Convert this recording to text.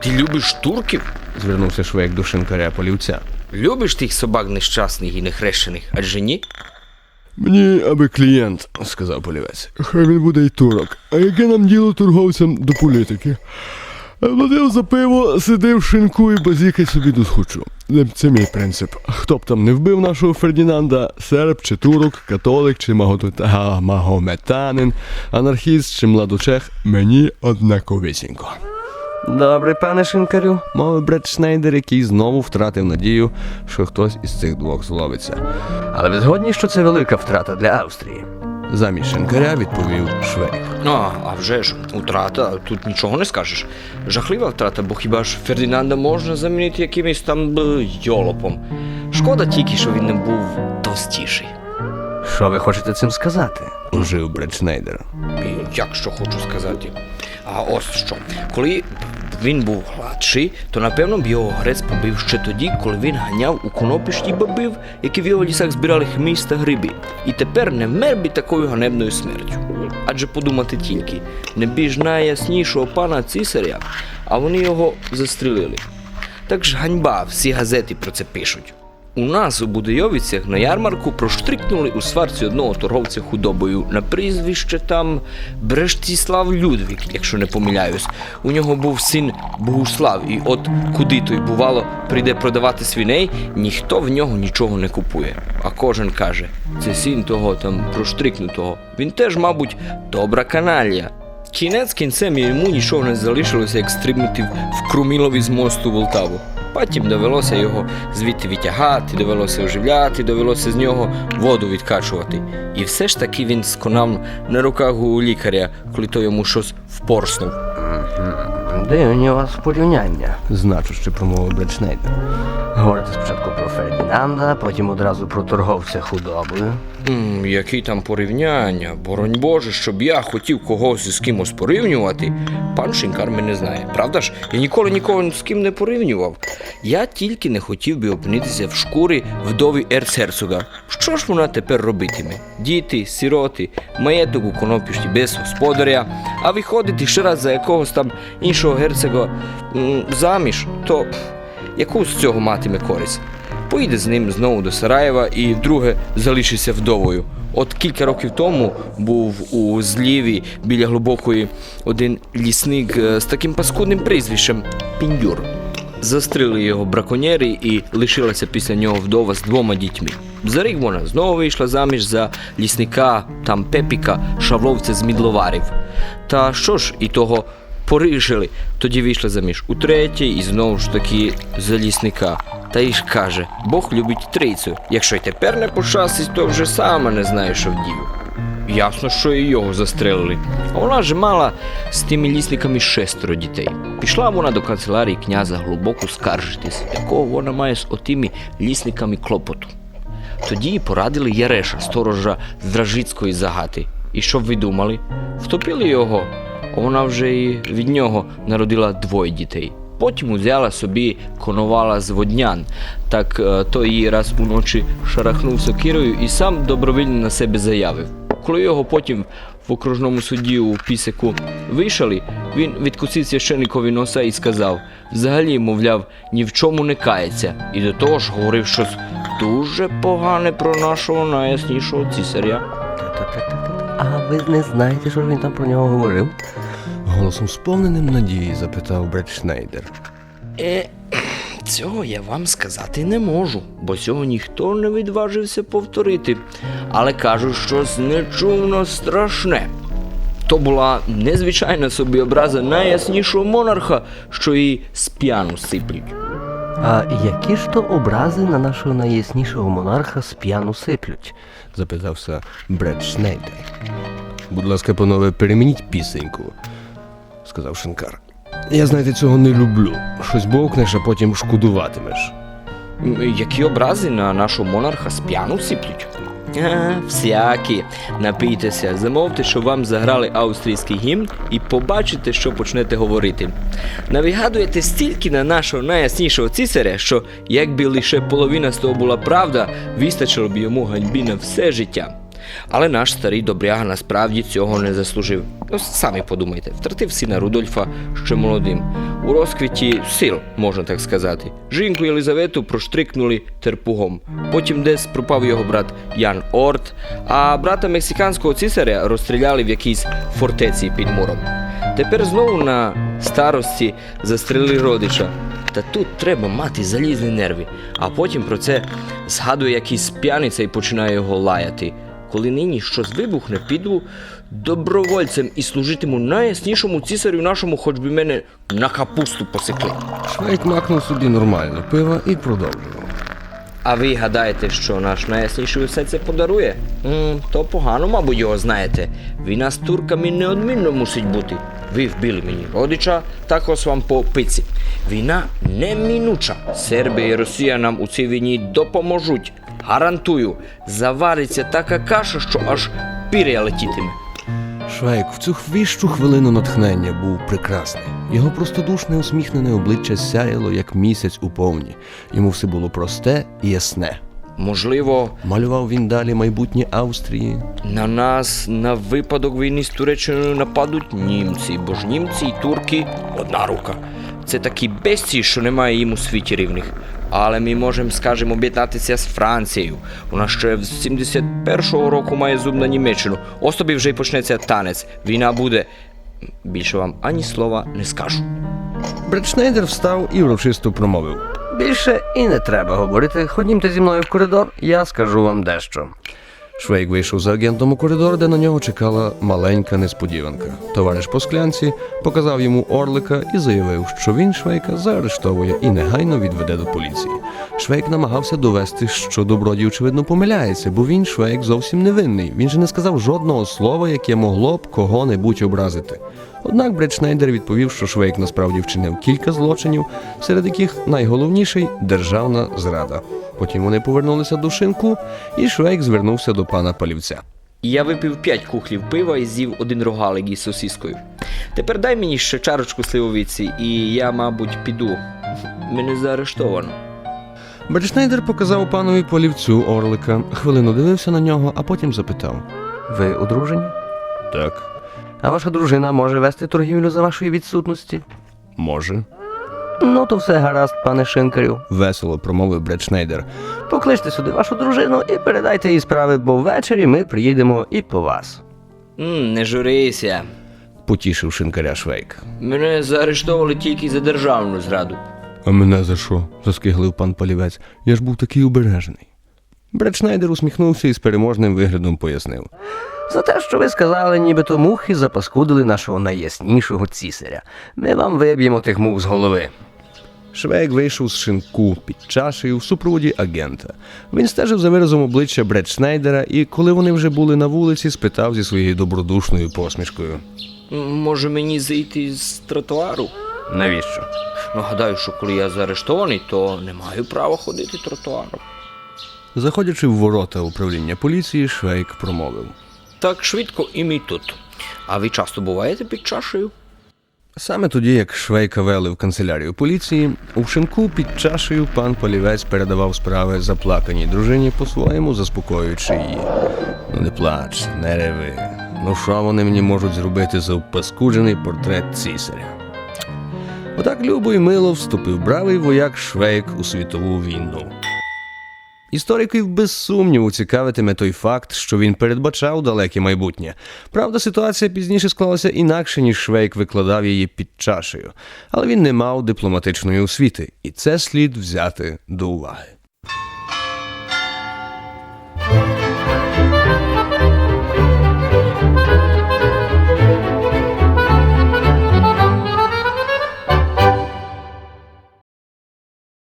Ти любиш турків? звернувся швейк до шинкаря полівця. Любиш тих собак нещасних і нехрещених, адже ні? Мені аби клієнт, сказав полівець. Хай він буде й турок. А яке нам діло торговцям до політики? Платив за пиво, сидив, шинкуй, базікай собі тут хочу. Це мій принцип. Хто б там не вбив нашого Фердінанда, серб чи турок, католик чи магометанин, анархіст чи младочех, мені однаковісінько. Добре, пане шинкарю, мовив Бред Шнейдер, який знову втратив надію, що хтось із цих двох зловиться. Але ви згодні, що це велика втрата для Австрії. Замість шинкаря відповів Швейк. А, а вже ж, утрата, тут нічого не скажеш. Жахлива втрата, бо хіба ж Фердинанда можна замінити якимось там б, йолопом. Шкода тільки, що він не був товстіший. Що ви хочете цим сказати? Ожив Бред Шнейдер. Як що хочу сказати. А ось що. Коли він був гладший, то напевно б його грець побив ще тоді, коли він ганяв у конопішні бабив, які в його лісах збирали хміст та гриби. І тепер не вмер би такою ганебною смертю. Адже подумати тільки, не біж найяснішого пана цісаря, а вони його застрелили. Так ж ганьба, всі газети про це пишуть. У нас у Будойовицях на ярмарку проштрикнули у сварці одного торговця худобою на прізвище там Брештіслав Людвік, якщо не помиляюсь. У нього був син Богуслав, і от куди той бувало прийде продавати свиней, ніхто в нього нічого не купує. А кожен каже: це син того там проштрикнутого. Він теж, мабуть, добра каналія. Кінець кінцем йому нічого не залишилося, як стрибнути в Крумілові з мосту Волтаву. Потім довелося його звідти витягати, довелося оживляти, довелося з нього воду відкачувати. І все ж таки він сконав на руках у лікаря, коли той йому щось впорснув. Дивні у вас порівняння. Значуще промовив Бред Шнейдер. Говорите спочатку про Фердінанда, потім одразу про торговця худобою. М, які там порівняння, боронь Боже, щоб я хотів когось із кимось порівнювати. Пан Шинкар мене знає, правда ж? Я ніколи нікого з ким не порівнював. Я тільки не хотів би опинитися в шкурі вдові ерцгерцога. Що ж вона тепер робитиме? Діти, сироти, маєток у конопішті без господаря, а виходити ще раз за якогось там іншого герцога заміж, то яку з цього матиме користь? Поїде з ним знову до Сараєва і вдруге залишиться вдовою. От кілька років тому був у зліві біля глибокої один лісник е, з таким паскудним прізвищем Піндюр. Застрили його браконьєри і лишилася після нього вдова з двома дітьми. За рік вона знову вийшла заміж за лісника, там пепіка, шавловця з мідловарів. Та що ж, і того поришили, тоді вийшла заміж у третє і знову ж таки за лісника. Та й ж каже, Бог любить трійцю. Якщо й тепер не пощастить, то вже сама не знає, що вдію. Ясно, що і його застрелили. А вона ж мала з тими лісниками шестеро дітей. Пішла вона до канцелярії князя глибоко скаржитись, якого вона має з отими лісниками клопоту. Тоді порадили Яреша, сторожа з Дражицької загати. І що ви думали? Втопили його, вона вже і від нього народила двоє дітей. Потім узяла собі коновала з воднян. Так е, той її раз уночі шарахнув сокирою і сам добровільно на себе заявив. Коли його потім в окружному суді у пісеку вийшли, він відкусив священикові носа і сказав: взагалі, мовляв, ні в чому не кається, і до того ж говорив щось дуже погане про нашого найяснішого цісаря. А ви не знаєте, що ж він там про нього говорив? Голосом сповненим надії запитав Бред Шнейдер. Е, цього я вам сказати не можу, бо цього ніхто не відважився повторити. Але кажуть, щось нечувно страшне. То була незвичайна собі образа найяснішого монарха, що її з п'яну сиплють. А які ж то образи на нашого найяснішого монарха сп'яну сиплють? запитався Бред Шнейдер. Будь ласка, панове, перемініть пісеньку, сказав Шинкар. Я, знаєте, цього не люблю. Щось бовкнеш, а потім шкодуватимеш. Які образи на нашого монарха сп'яну сиплють? Всякі. Напійтеся, замовте, щоб вам заграли австрійський гімн і побачите, що почнете говорити. Навигадуєте стільки на нашого найяснішого цісаря, що якби лише половина з того була правда, вистачило б йому ганьбі на все життя. Але наш старий добряга насправді цього не заслужив. Ну, самі подумайте, втратив сина Рудольфа ще молодим. У розквіті сил, можна так сказати. Жінку Єлизавету проштрикнули терпугом. Потім десь пропав його брат Ян Орт, а брата мексиканського цісаря розстріляли в якійсь фортеці під муром. Тепер знову на старості застрелили родича. Та тут треба мати залізні нерви, а потім про це згадує якийсь п'яниця і починає його лаяти. Коли нині щось вибухне, піду добровольцем і служитиму найяснішому цісарю нашому, хоч би мене на капусту посекли. Швейк макнув собі нормально пива і продовжував. А ви гадаєте, що наш найясніший все це подарує? м то погано, мабуть, його знаєте. Війна з турками неодмінно мусить бути. Ви вбили мені родича, так ось вам по пиці. Війна неминуча. Сербія і Росія нам у цій війні допоможуть. Гарантую, завариться така каша, що аж пір'я летітиме. Швейк в цю хвіщу хвилину натхнення був прекрасний. Його простодушне усміхнене обличчя сяяло, як місяць у повні. Йому все було просте і ясне. Можливо, Малював він далі майбутнє Австрії. на нас на випадок війни з Туреччиною нападуть німці, бо ж німці і турки одна рука. Це такі безці, що немає їм у світі рівних. Але ми можемо, скажімо, об'єднатися з Францією. Вона ще з 71-го року має зуб на Німеччину. Ось тобі вже й почнеться танець. Війна буде. Більше вам ані слова не скажу. Бритшнейдер встав і урочисто промовив. Більше і не треба говорити. Ходімте зі мною в коридор, я скажу вам дещо. Швейк вийшов за агентом у коридор, де на нього чекала маленька несподіванка. Товариш по склянці показав йому орлика і заявив, що він Швейка заарештовує і негайно відведе до поліції. Швейк намагався довести, що добродій, очевидно, помиляється, бо він Швейк зовсім невинний. Він же не сказав жодного слова, яке могло б кого-небудь образити. Однак Бретшнейдер відповів, що Швейк насправді вчинив кілька злочинів, серед яких найголовніший державна зрада. Потім вони повернулися до шинку, і Швейк звернувся до пана палівця. Я випив п'ять кухлів пива і з'їв один рогалик із сосіскою. Тепер дай мені ще чарочку сливовиці, і я, мабуть, піду. Мене заарештовано. Бретшнейдер показав панові полівцю орлика, хвилину дивився на нього, а потім запитав: Ви одружені? Так, А ваша дружина може вести торгівлю за вашої відсутності? може. Ну, то все гаразд, пане шинкарю. Весело промовив Бретшнейдер. Покличте сюди вашу дружину і передайте їй справи, бо ввечері ми приїдемо і по вас. м не журися. Потішив шинкаря Швейк. Мене заарештовували тільки за державну зраду. А мене за що? заскиглив пан полівець. Я ж був такий обережений. Бретшнейдер усміхнувся і з переможним виглядом пояснив. За те, що ви сказали, нібито мухи запаскудили нашого найяснішого цісаря. Ми вам виб'ємо тих мух з голови. Швейк вийшов з шинку під чашею в супроводі агента. Він стежив за виразом обличчя Бретшнейдера і, коли вони вже були на вулиці, спитав зі своєю добродушною посмішкою. Може мені зійти з тротуару? Навіщо? Нагадаю, що коли я заарештований, то не маю права ходити тротуаром. Заходячи в ворота управління поліції, Швейк промовив. Так швидко і мій тут. А ви часто буваєте під чашею? Саме тоді, як Швейка вели в канцелярію поліції, у шинку під чашею пан Полівець передавав справи заплаканій дружині по-своєму, заспокоюючи її. Ну не плач, не реви. Ну що вони мені можуть зробити за впаскуджений портрет цісаря? Отак любо і мило вступив бравий вояк Швейк у світову війну. Істориків без сумніву цікавитиме той факт, що він передбачав далеке майбутнє. Правда, ситуація пізніше склалася інакше, ніж Швейк викладав її під чашею, але він не мав дипломатичної освіти, і це слід взяти до уваги.